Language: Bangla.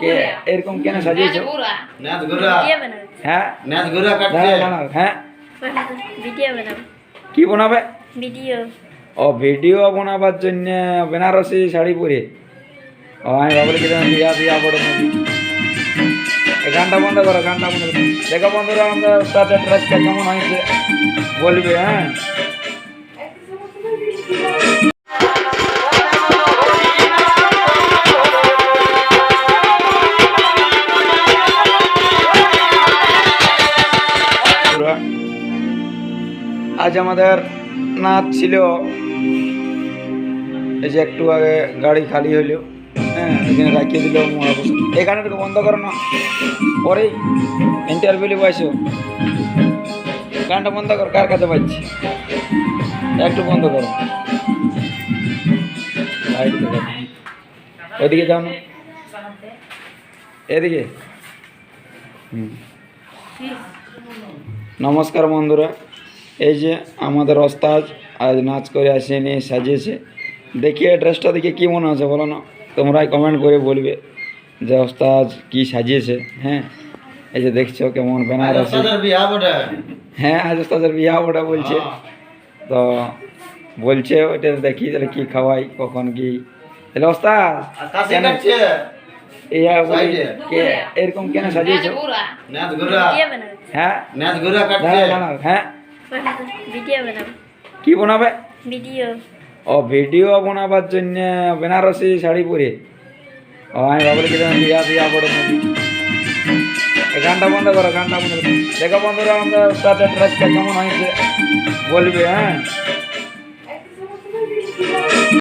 কে এরকম কেন সাজিয়েছো? হ্যাঁ? হ্যাঁ? কি বানাবে? ভিডিও। ও ভিডিও বানাবার জন্য বেনারসি শাড়ি পরে। ও আমি ভাবলি কি যেন বিয়া বিয়া বড় গানটা বন্ধ করো গানটা বন্ধ করো। দেখো বন্ধুরা ড্রেসটা কেমন হয়েছে? বলবে হ্যাঁ? আজ আমাদের নাচ ছিল। এই যে একটু আগে গাড়ি খালি হইল হ্যাঁ এখানে রাখিয়ে দিল এই গানটাকে বন্ধ করো না, পরেই ইন্টারভিউ বয়সে গানটা বন্ধ কর, কার কাছে পাচ্ছি একটু বন্ধ করো। ওইদিকে যাও না। এদিকে। নমস্কার বন্ধুরা। এই যে আমাদের ওস্তাদ আজ নাচ করে আসেনি সাজিয়েছে। দেখি এই ড্রেসটা দেখে কী মনে আছে বলো না? তোমরাই কমেন্ট করে বলবে যে ওস্তাদ কি সাজিয়েছে হ্যাঁ? এই যে দেখছ কেমন ব্যানার আছে। হ্যাঁ আজ ওস্তাদের বিয়া ওটা বলছে। তো বলছে ওইটা দেখি তাহলে কী খাওয়াই কখন কি। তাহলে ওস্তাদ এরকম কেন সাজিয়েছো? হ্যাঁ? হ্যাঁ? ভিডিও বানাবো। কি বানাবে? ভিডিও ও ভিডিও বানাবার জন্য বেনারসি শাড়ি পরে। ও আমি বাবুর কি বিয়া বিয়া এই গানটা বন্ধ করো গানটা বন্ধ করো। দেখো বন্ধুরা আমরা সাথে ড্রেসটা কেমন হয়েছে। বলবে হ্যাঁ?